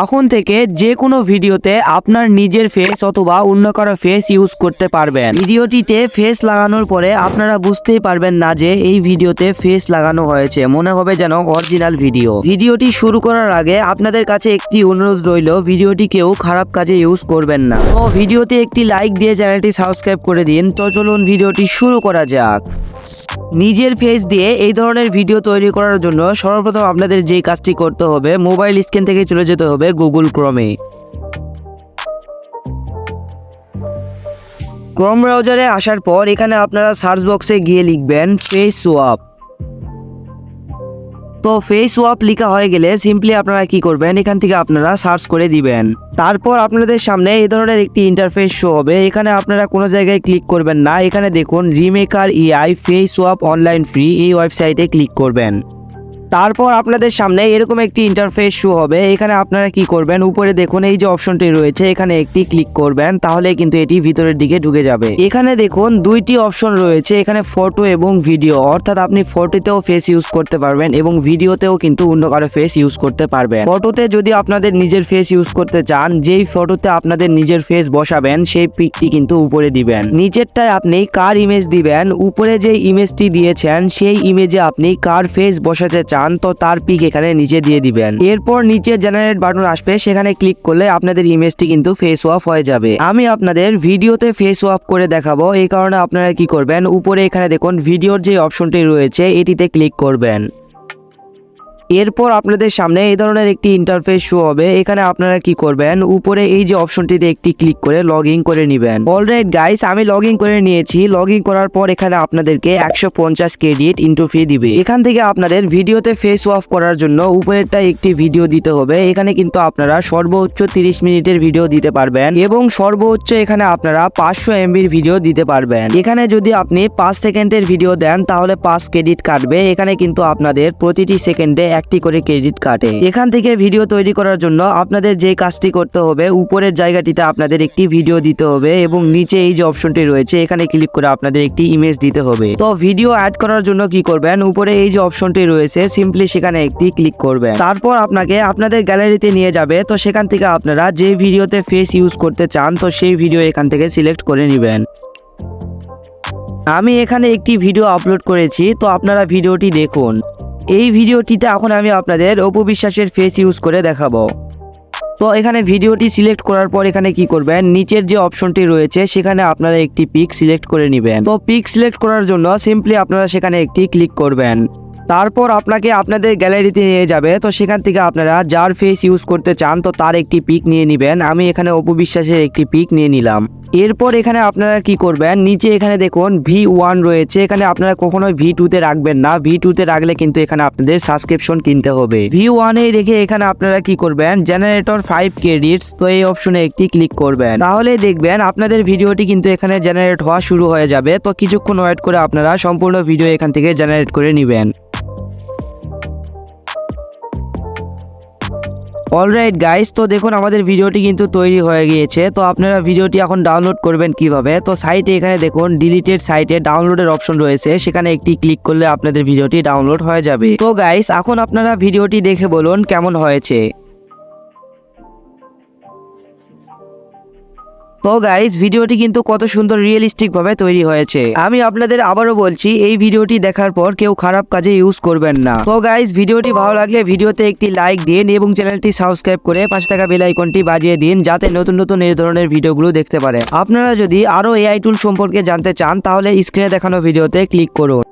এখন থেকে যে কোনো ভিডিওতে আপনার নিজের ফেস অথবা অন্য কারও ফেস ইউজ করতে পারবেন। ভিডিওটিতে ফেস লাগানোর পরে আপনারা বুঝতেই পারবেন না যে এই ভিডিওতে ফেস লাগানো হয়েছে। মনে হবে যেন অরিজিনাল ভিডিও ভিডিওটি শুরু করার আগে আপনাদের কাছে একটি অনুরোধ রইল, ভিডিওটি কেউ খারাপ কাজে ইউজ করবেন না। তো ভিডিওতে একটি লাইক দিয়ে চ্যানেলটি সাবস্ক্রাইব করে দিন। তো চলুন ভিডিওটি শুরু করা যাক। নিজের ফেস দিয়ে এই ধরনের ভিডিও তৈরি করার জন্য সর্বপ্রথম আপনাদের যে কাজটি করতে হবে মোবাইল স্ক্রিন থেকে চলে যেতে হবে গুগল ক্রমে ক্রম ব্রাউজারে আসার পর এখানে আপনারা সার্চ বক্সে গিয়ে লিখবেন ফেস সোয়াপ তো ফেস ওয়াপ লিখা হয়ে গেলে সিম্পলি আপনারা কি করবেন? এখান থেকে আপনারা সার্চ করে দিবেন। তারপর আপনাদের সামনে এই ধরনের একটি ইন্টারফেস শো হবে। এখানে আপনারা কোনো জায়গায় ক্লিক করবেন না। এখানে দেখুন remaker AI face swap online free এই ওয়েবসাইটে ক্লিক করবেন। তারপর আপনাদের সামনে এরকম একটি ইন্টারফেস শো হবে। এখানে আপনারা কি করবেন? উপরে দেখুন, এই যে অপশনটি রয়েছে, এখানে একটি ক্লিক করবেন, তাহলে কিন্তু এটি ভিতরের দিকে ঢুকে যাবে। এখানে দেখুন, দুইটি অপশন রয়েছে, এখানে ফটো এবং ভিডিও অর্থাৎ আপনি ফটোতেও ফেস ইউজ করতে পারবেন এবং ভিডিওতেও কিন্তু অন্য কারও ফেস ইউজ করতে পারবেন। ফটোতে যদি আপনাদের নিজের ফেস ইউজ করতে চান, যেই ফটোতে আপনাদের নিজের ফেস বসাবেন, সেই পিকটি কিন্তু উপরে দিবেন। নিচেরটায় আপনি কার ইমেজ দিবেন, উপরে যে ইমেজটি দিয়েছেন, সেই ইমেজে আপনি কার ফেস বসাতে চান তো তার পিক এখানে নিচে দিয়ে দিবেন। এরপর নিচে জেনারেট বাটন আসবে, সেখানে ক্লিক করলে আপনাদের ইমেজটি কিন্তু ফেস ওয়াফ হয়ে যাবে। আমি আপনাদের ভিডিওতে ফেস ওয়াফ করে দেখাবো, এই কারণে আপনারা কি করবেন, উপরে এখানে দেখুন ভিডিওর যে অপশনটি রয়েছে, এটিতে ক্লিক করবেন। এরপর আপনাদের সামনে এই ধরনের একটি ইন্টারফেস শো হবে। এখানে আপনারা কি করবেন? উপরে এই যে অপশনটিতে একটি ক্লিক করে লগ ইন করে নেবেন। অলরাইট গাইস আমি লগ ইন করে নিয়েছি। লগ ইন করার পর এখানে আপনাদেরকে একশো পঞ্চাশ ক্রেডিট ইন্টু ফি দিবে। এখান থেকে আপনাদের ভিডিওতে ফেস অফ করার জন্য উপরেরটা একটি ভিডিও দিতে হবে। এখানে কিন্তু আপনারা সর্বোচ্চ তিরিশ মিনিটের ভিডিও দিতে পারবেন এবং সর্বোচ্চ এখানে আপনারা পাঁচশো এমবির ভিডিও দিতে পারবেন। এখানে যদি আপনি পাঁচ সেকেন্ডের ভিডিও দেন, তাহলে পাঁচ ক্রেডিট কাটবে। এখানে কিন্তু আপনাদের প্রতিটি সেকেন্ডে একটি করে ক্রেডিট কাটে এখান থেকে ভিডিও তৈরি করার জন্য আপনাদের যে কাজটি করতে হবে, উপরের জায়গাটিতে আপনাদের একটি ভিডিও দিতে হবে এবং নিচে এই যে অপশনটি রয়েছে, এখানে ক্লিক করে আপনাদের একটি ইমেজ দিতে হবে। তো ভিডিও অ্যাড করার জন্য কি করবেন? উপরে এই যে অপশনটি রয়েছে সিম্পলি সেখানে একটি ক্লিক করবেন। তারপর আপনাকে আপনাদের গ্যালারিতে নিয়ে যাবে। তো সেখান থেকে আপনারা যে ভিডিওতে ফেস ইউজ করতে চান, তো সেই ভিডিও এখান থেকে সিলেক্ট করে নেবেন। আমি এখানে একটি ভিডিও আপলোড করেছি। তো আপনারা ভিডিওটি দেখুন। এই ভিডিওটিতে এখন আমি আপনাদের অপবিশ্বাসের ফেস ইউজ করে দেখাবো। তো এখানে ভিডিওটি সিলেক্ট করার পর এখানে কি করবেন? নিচের যে অপশনটি রয়েছে, সেখানে আপনারা একটি পিক সিলেক্ট করে নেবেন। তো পিক সিলেক্ট করার জন্য সিম্পলি আপনারা সেখানে একটি ক্লিক করবেন। তারপর আপনাকে আপনাদের গ্যালারিতে নিয়ে যাবে। তো সেখান থেকে আপনারা যার ফেস ইউজ করতে চান, তো তার একটি পিক নিয়ে নেবেন। আমি এখানে অপবিশ্বাসের একটি পিক নিয়ে নিলাম। এরপর এখানে আপনারা কি করবেন, নিচে এখানে দেখুন ভি ওয়ান রয়েছে। এখানে আপনারা কখনোই ভি টুতে রাখবেন না। ভি টুতে রাখলে কিন্তু এখানে আপনাদের সাবস্ক্রিপশন কিনতে হবে। ভি ওয়ানে রেখে এখানে আপনারা কি করবেন জেনারেটর ফাইভ ক্রেডিটস তো এই অপশনে একটি ক্লিক করবেন। তাহলে দেখবেন আপনাদের ভিডিওটি কিন্তু এখানে জেনারেট হওয়া শুরু হয়ে যাবে। তো কিছুক্ষণ ওয়েট করে আপনারা সম্পূর্ণ ভিডিও এখান থেকে জেনারেট করে নেবেন। অলরাইট গাইস তো দেখুন আমাদের ভিডিওটি কিন্তু তৈরি হয়ে গিয়েছে। তো আপনারা ভিডিওটি এখন ডাউনলোড করবেন কীভাবে? তো সাইটে এখানে দেখুন ডিলিটেড সাইটে ডাউনলোডের অপশন রয়েছে। সেখানে একটি ক্লিক করলে আপনাদের ভিডিওটি ডাউনলোড হয়ে যাবে। তো গাইস এখন আপনারা ভিডিওটি দেখে বলুন কেমন হয়েছে। তো গাইস ভিডিওটি কিন্তু কত সুন্দর রিয়েলিস্টিক ভাবে তৈরি হয়েছে। আমি আপনাদের আবারও বলছি, এই ভিডিওটি দেখার পর কেউ খারাপ কাজে ইউজ করবেন না। তো গাইস ভিডিওটি ভালো লাগলে ভিডিওতে একটি লাইক দিন এবং চ্যানেলটি সাবস্ক্রাইব করে পাশে থাকা বেল আইকনটি বাজিয়ে দিন, যাতে নতুন নতুন এই ধরনের ভিডিওগুলো দেখতে পারে আপনারা যদি আরও এআই টুল সম্পর্কে জানতে চান, তাহলে স্ক্রিনে দেখানো ভিডিওতে ক্লিক করুন।